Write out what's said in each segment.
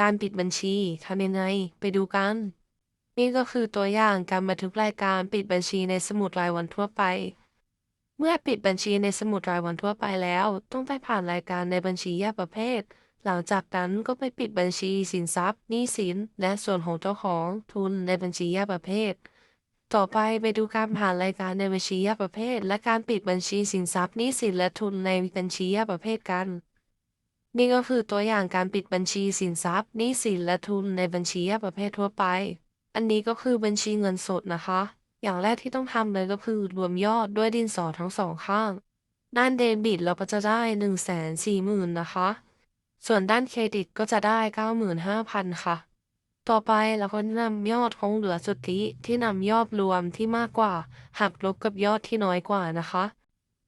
การปิดบัญชีทำยังไง ไปดูกัน นี่ก็คือตัวอย่างการบันทึกรายการปิดบัญชีในสมุดรายวันทั่วไป เมื่อปิดบัญชีในสมุดรายวันทั่วไปแล้ว ต้องไปผ่านรายการในบัญชีแยกประเภท หลังจากนั้นก็ไปปิดบัญชีสินทรัพย์หนี้สิน และส่วนของเจ้าของทุนในบัญชีแยกประเภท ต่อไปไปดูการผ่านรายการในบัญชีแยกประเภท และการปิดบัญชีสินทรัพย์หนี้สินและทุนในบัญชีแยกประเภทกัน นี่ก็คือตัวอย่างการปิดบัญชีสินทรัพย์หนี้สินและทุนในบัญชีแยกประเภททั่วไป อันนี้ก็คือบัญชีเงินสดนะคะ อย่างแรกที่ต้องทำเลยก็คือรวมยอดด้วยดินสอทั้งสองข้าง ด้านเดบิตเราก็จะได้หนึ่งแสนสี่หมื่นนะคะ ส่วนด้านเครดิตก็จะได้เก้าหมื่นห้าพันค่ะ ต่อไปเราก็นำยอดคงเหลือสุทธิที่นำยอดรวมที่มากกว่าหักลบกับยอดที่น้อยกว่านะคะ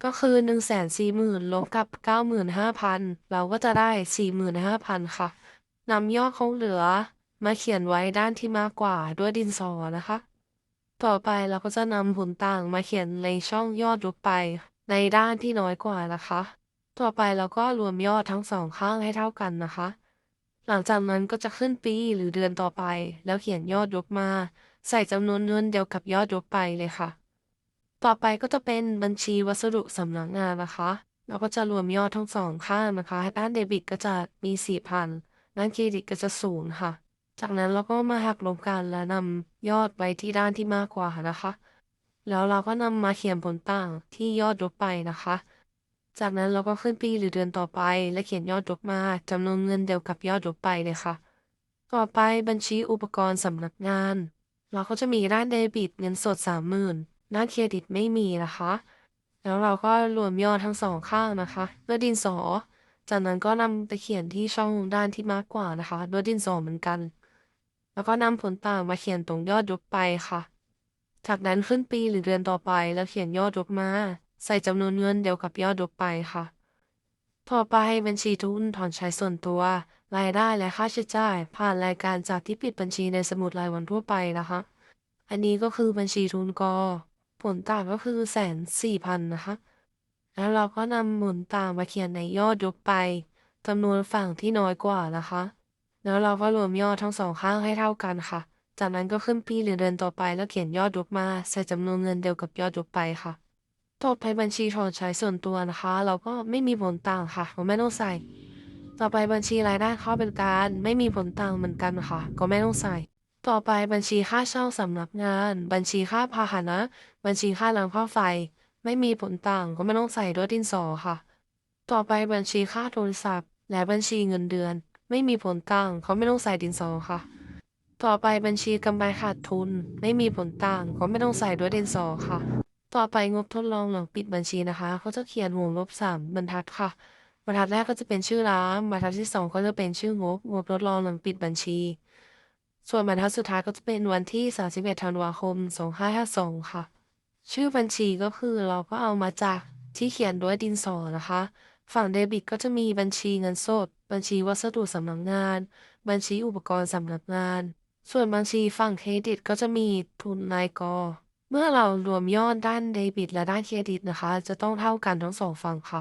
ก็คือหนึ่งแสนสี่หมื่นลบกับเก้าหมื่นห้าพันเราก็จะได้สี่หมื่นห้าพันค่ะนำยอดคงเหลือมาเขียนไว้ด้านที่มากกว่าด้วยดินสอนะคะ ต่อไปเราก็จะนำผลต่างมาเขียนในช่องยอดลบไป ในด้านที่น้อยกว่านะคะ ต่อไปเราก็รวมยอดทั้งสองข้างให้เท่ากันนะคะ หลังจากนั้นก็จะขึ้นปีหรือเดือนต่อไป แล้วเขียนยอดยกมา ใส่จำนวนเงินเดียวกับยอดยกไปเลยค่ะ ต่อไปก็จะเป็นบัญชีวัสดุสำนักงานนะคะ เราก็จะรวมยอดทั้งสองข้างนะคะ ด้านเดบิตก็จะมีสี่พันด้านเครดิตก็จะศูนย์ค่ะ จากนั้นเราก็มาหักลบกันและนำยอดไว้ที่ด้านที่มากกว่านะคะ แล้วเราก็นำมาเขียนผลต่างที่ยอดลบไปนะคะ จากนั้นเราก็ขึ้นปีหรือเดือนต่อไป และเขียนยอดลบมาจำนวนเงินเดียวกับยอดลบไปเลยค่ะ ต่อไปบัญชีอุปกรณ์สำนักงาน เราก็จะมีด้านเดบิตเงินสดสามหมื่น ด้าเครดิตไม่มีนะคะ แล้วเราก็รวมยอดทั้งสองข้างนะคะด้วยดินสอ จากนั้นก็นำไปเขียนที่ช่องด้านที่มากกว่านะคะด้วยดินสอเหมือนกัน แล้วก็นำผลต่างมาเขียนตรงยอดยกไปค่ะ จากนั้นขึ้นปีหรือเดือนต่อไปแล้วเขียนยอดยกมา ใส่จำนวนเงินเดียวกับยอดยกไปค่ะต่อไปบัญชีทุนถอนใช้ส่วนตัว รายได้และค่าใช้จ่าย ผ่านรายการจากที่ปิดบัญชีในสมุดรายวันทั่วไปนะคะ อันนี้ก็คือบัญชีทุนกอ ผลต่างก็คือแสนสี่พันนะคะ แล้วเราก็นำผลต่างมาเขียนในยอดยกไปจำนวนฝั่งที่น้อยกว่านะคะ แล้วเราก็รวมยอดทั้งสองข้างให้เท่ากันค่ะ จากนั้นก็ขึ้นปีหรือเดือนต่อไปแล้วเขียนยอดยกมาใส่จำนวนเงินเดียวกับยอดยกไปค่ะต่อไปบัญชีถอนใช้ส่วนตัวนะคะ เราก็ไม่มีผลต่างค่ะก็ไม่ต้องใส่ ต่อไปบัญชีรายได้เข้าเป็นการ ไม่มีผลต่างเหมือนกันค่ะ ก็ไม่ต้องใส่ ต่อไปบัญชีค่าเช่าสำนักงาน บัญชีค่าพาหนะ บัญชีค่าน้ำค่าไฟ ไม่มีผลต่างก็ไม่ต้องใส่ด้วยดินสอค่ะ ต่อไปบัญชีค่าโทรศัพท์ และบัญชีเงินเดือน ไม่มีผลต่างเขาไม่ต้องใส่ดินสอค่ะ ต่อไปบัญชีกำไรขาดทุน ไม่มีผลต่างก็ไม่ต้องใส่ด้วยดินสอค่ะ ต่อไปงบทดลองหลังปิดบัญชีนะคะเขาจะเขียนวงลบสามบรรทัดค่ะบรรทัดแรกก็จะเป็นชื่อร้านบรรทัดที่สองก็จะเป็นชื่องบงบทดลองหลังปิดบัญชี ส่วนบรรทัดสุดท้ายก็จะเป็นวันที่ 31 ธันวาคม 2552 ค่ะ ชื่อบัญชีก็คือเราก็เอามาจากที่เขียนด้วยดินสอนะคะ ฝั่งเดบิตก็จะมีบัญชีเงินสด บัญชีวัสดุสำนักงาน บัญชีอุปกรณ์สำนักงาน ส่วนบัญชีฝั่งเครดิตก็จะมีทุนนายกเมื่อเรารวมยอดด้านเดบิตและด้านเครดิตนะคะ จะต้องเท่ากันทั้งสองฝั่งค่ะ